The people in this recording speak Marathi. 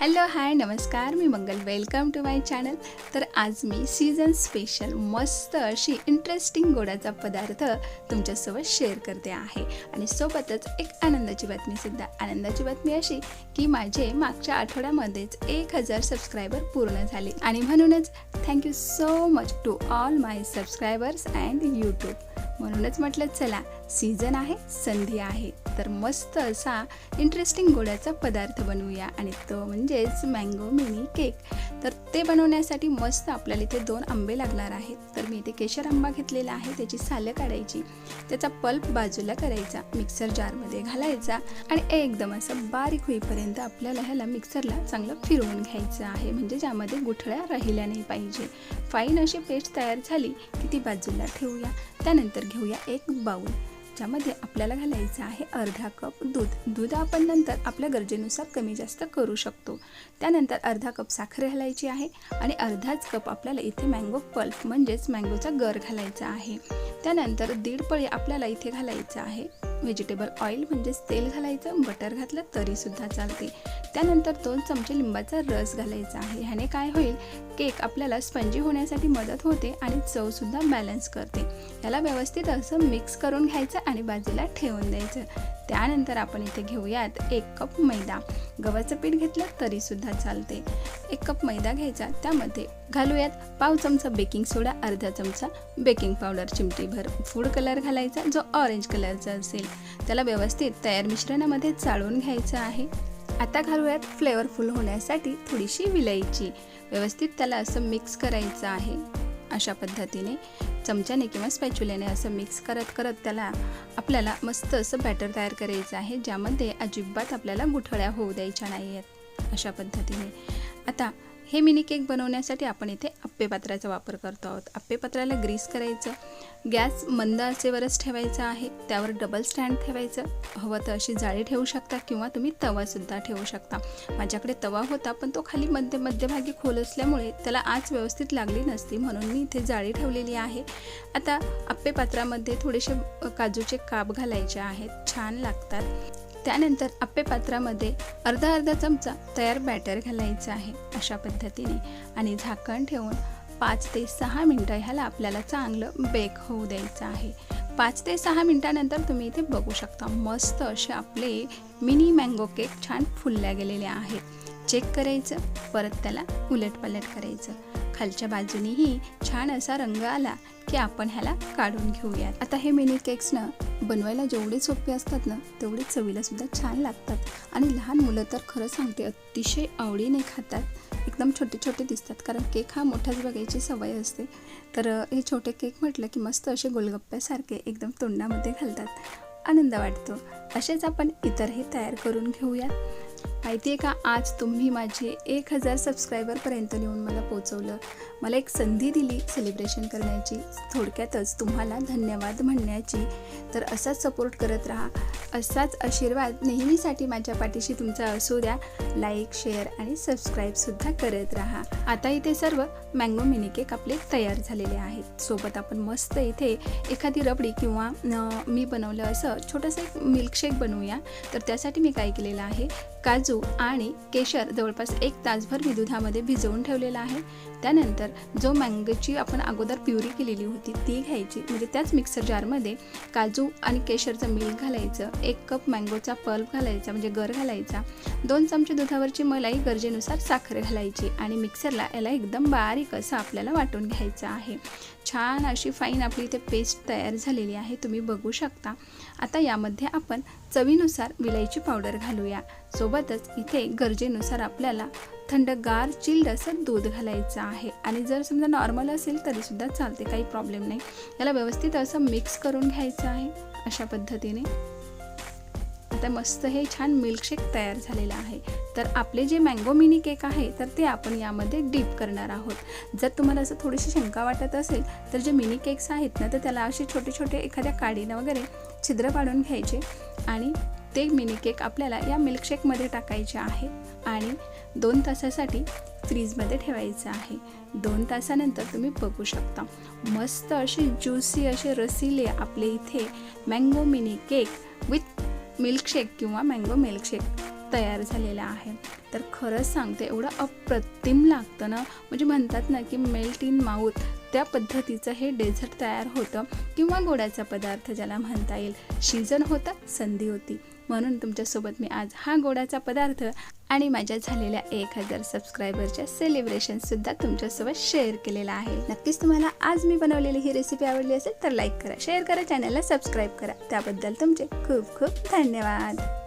हॅलो हाय नमस्कार. मी Mangal. Welcome to my channel तर आज मी सीझन स्पेशल मस्त अशी इंटरेस्टिंग गोडाचा पदार्थ तुमच्यासोबत शेअर करते आहे. आणि सोबतच एक आनंदाची बातमीसुद्धा आनंदाची बातमी अशी की माझे मागच्या आठवड्यामध्येच एक हजार सबस्क्रायबर पूर्ण झाले. आणि म्हणूनच thank you so much to all my subscribers and YouTube म्हणूनच म्हटलं चला सीझन आहे संधी आहे. तर मस्त असा इंटरेस्टिंग गोड्याचा पदार्थ बनवूया. आणि तो म्हणजेच मँगो मिनी केक तर ते बनवण्यासाठी मस्त आपल्याला इथे दोन आंबे लागणार आहेत. तर मी इथे केशर आंबा घेतलेला आहे. त्याची सालं काढायची. त्याचा पल्प बाजूला करायचा. मिक्सर जारमध्ये घालायचा. आणि एकदम असं बारीक होईपर्यंत आपल्याला ह्याला मिक्सरला चांगलं फिरवून घ्यायचं आहे. म्हणजे ज्यामध्ये गुठळ्या राहिल्या नाही पाहिजे. फाईन अशी पेस्ट तयार झाली की ती बाजूला ठेवूया. त्यानंतर घेऊया एक बाऊल ज्यामध्ये आपल्याला घालायचं आहे अर्धा कप दूध. दूध आपण नंतर आपल्या गरजेनुसार कमी जास्त करू शकतो. त्यानंतर अर्धा कप साखर घालायची आहे आणि अर्धाच कप आपल्याला इथे मँगो पल्प म्हणजेच मँगोचा गर घालायचा आहे. त्यानंतर दीड पळी आपल्याला इथे घालायचं आहे. व्हेजिटेबल ऑइल म्हणजेच तेल घालायचं बटर घातलं तरीसुद्धा चालते. त्यानंतर दोन चमचे लिंबाचा रस घालायचा आहे. ह्याने काय होईल? केक आपल्याला स्पंजी होण्यासाठी मदत होते आणि चवसुद्धा बॅलन्स करते. याला व्यवस्थित असं मिक्स करून घ्यायचं आणि बाजूला ठेवून द्यायचं. त्यानंतर आपण इथे घेऊयात एक कप मैदा. गव्हाचं पीठ घेतलं तरीसुद्धा चालते. एक कप मैदा घ्यायचा. त्यामध्ये घालूयात. पाव चमचा बेकिंग सोडा अर्धा चमचा बेकिंग पावडर. चिमटीभर फूड कलर घालायचा जो ऑरेंज कलरचा असेल. त्याला व्यवस्थित तयार मिश्रणामध्ये चाळून घ्यायचं आहे. आता घालूयात फ्लेवरफुल होण्यासाठी थोडीशी विलायची. व्यवस्थित त्याला असं मिक्स करायचं आहे. अशा पद्धतीने चमच्याने किंवा स्पॅच्युल्याने असं मिक्स करत करत त्याला आपल्याला मस्त असं बॅटर तयार करायचं आहे ज्यामध्ये अजिबात आपल्याला गुठळ्या होऊ द्यायच्या नाही आहेत अशा पद्धतीने. आता हे मिनी केक बनवण्यासाठी आपण इथे आप्पे पात्राचा वापर करतो आहोत. आप्पे पात्राला ग्रीस करायचं गॅस मंद असेवरच ठेवायचा आहे त्यावर डबल स्टँड ठेवायचं हवं तर अशी जाळी ठेवू शकता किंवा तुम्ही तवासुद्धा ठेवू शकता. माझ्याकडे तवा होता पण तो खाली मध्य मध्यभागी खोल असल्यामुळे त्याला आज व्यवस्थित लागली नसती म्हणून मी इथे जाळी ठेवलेली आहे. आता आप्पे पात्रामध्ये थोडेसे काजूचे काप घालायचे आहेत छान लागतात. त्यानंतर आप्पे पात्रामध्ये अर्धा अर्धा चमचा तयार बॅटर घालायचं आहे अशा पद्धतीने आणि झाकण ठेवून पाच ते सहा मिनटं ह्याला आपल्याला चांगलं बेक होऊ द्यायचं आहे. पाच ते सहा मिनटानंतर तुम्ही इथे बघू शकता मस्त असे आपले मिनी मँगो केक छान फुलल्या गेलेले आहेत. चेक करायचं परत त्याला उलटपलट करायचं. खालच्या बाजूनीही छान असा रंग आला की आपण ह्याला काढून घेऊयात. आता हे मिनी केक्सनं बनवायला जेवढे सोपे असतात ना तेवढे चवीला सुद्धा छान लागतात. आणि लहान मुलं तर खरं सांगते अतिशय आवडीने खातात. एकदम छोटे छोटे दिसतात कारण केक हा मोठाच बघायची सवय असते. तर हे छोटे केक म्हटलं की मस्त असे गोलगप्प्यासारखे एकदम तोंडामध्ये घालतात. आनंद वाटतो. असेच आपण इतरही तयार करून घेऊयात. माहिती आहे का आज तुम्ही माझे एक हजार सबस्क्रायबरपर्यंत नेऊन मला पोचवलं. मला एक संधी दिली सेलिब्रेशन करण्याची. थोडक्यातच तुम्हाला धन्यवाद म्हणण्याची. तर असाच सपोर्ट करत राहा. असाच आशीर्वाद नेहमीसाठी माझ्या पाठीशी तुमचा असू द्या. लाईक शेअर आणि सबस्क्राईबसुद्धा करत राहा. आता इथे सर्व मँगो मिनी केक आपले तयार झालेले आहेत. सोबत आपण मस्त इथे एखादी रबडी किंवा मी बनवलं असं छोटंसं एक मिल्कशेक बनवूया. तर त्यासाठी मी काय केलेलं आहे? काजू आणि केशर जवळपास एक तासभर मी दुधामध्ये भिजवून ठेवलेला आहे. त्यानंतर जो मँगोची आपण अगोदर प्युरी केलेली होती ती घ्यायची. म्हणजे त्याच मिक्सर जारमध्ये काजू आणि केशरचं मिल्क घालायचं एक कप मँगोचा पल्प घालायचा म्हणजे गर घालायचा. दोन चमचे दुधावरची मलाई गरजेनुसार साखर घालायची आणि मिक्सरला याला एकदम बारीक असं आपल्याला वाटून घ्यायचं आहे. छान अशी फाईन आपली इथे पेस्ट तयार झालेली आहे तुम्ही बघू शकता. आता यामध्ये आपण चवीनुसार विलायची पावडर घालूया. सोबतच इथे गरजेनुसार आपल्याला थंडगार चिल्ड असं दूध घालायचं आहे. आणि जर समजा नॉर्मल असेल तरीसुद्धा चालते काही प्रॉब्लेम नाही. याला व्यवस्थित असं मिक्स करून घ्यायचं आहे अशा पद्धतीने. आता मस्त हे छान मिल्कशेक तयार झालेलं आहे. तर आपले जे मँगो मिनी केक आहे तर ते आपण यामध्ये डीप करणार आहोत. जर तुम्हाला असं थोडीशी शंका वाटत असेल तर जे मिनी केक्स आहेत ना तर त्याला असे छोटे छोटे एखाद्या काडीनं वगैरे छिद्र पाडून घ्यायचे आणि ते मिनी केक आपल्याला या मिल्कशेकमध्ये टाकायचे आहे आणि दोन तासासाठी फ्रीजमध्ये ठेवायचं आहे. दोन तासानंतर तुम्ही बघू शकता. मस्त असे ज्युसी असे रसिले आपले इथे mango mini cake with milkshake किंवा मँगो मिल्कशेक तयार झालेला आहे तर खरंच सांगते एवढं अप्रतिम लागतं ना. म्हणजे म्हणतात ना की मेल्ट इन माऊथ त्या पद्धतीचं हे डेझर्ट तयार होतं किंवा गोड्याचा पदार्थ ज्याला म्हणता येईल. सीझन होता संधी होती. म्हणून तुमच्यासोबत मी आज हा गोडाचा पदार्थ आणि माझ्या झालेल्या एक हजार सबस्क्रायबरच्या सेलिब्रेशनसुद्धा तुमच्यासोबत शेअर केलेला आहे. नक्कीच तुम्हाला आज मी बनवलेली ही रेसिपी आवडली असेल तर लाईक करा शेअर करा चॅनलला सबस्क्राईब करा. त्याबद्दल तुमचे खूप खूप धन्यवाद.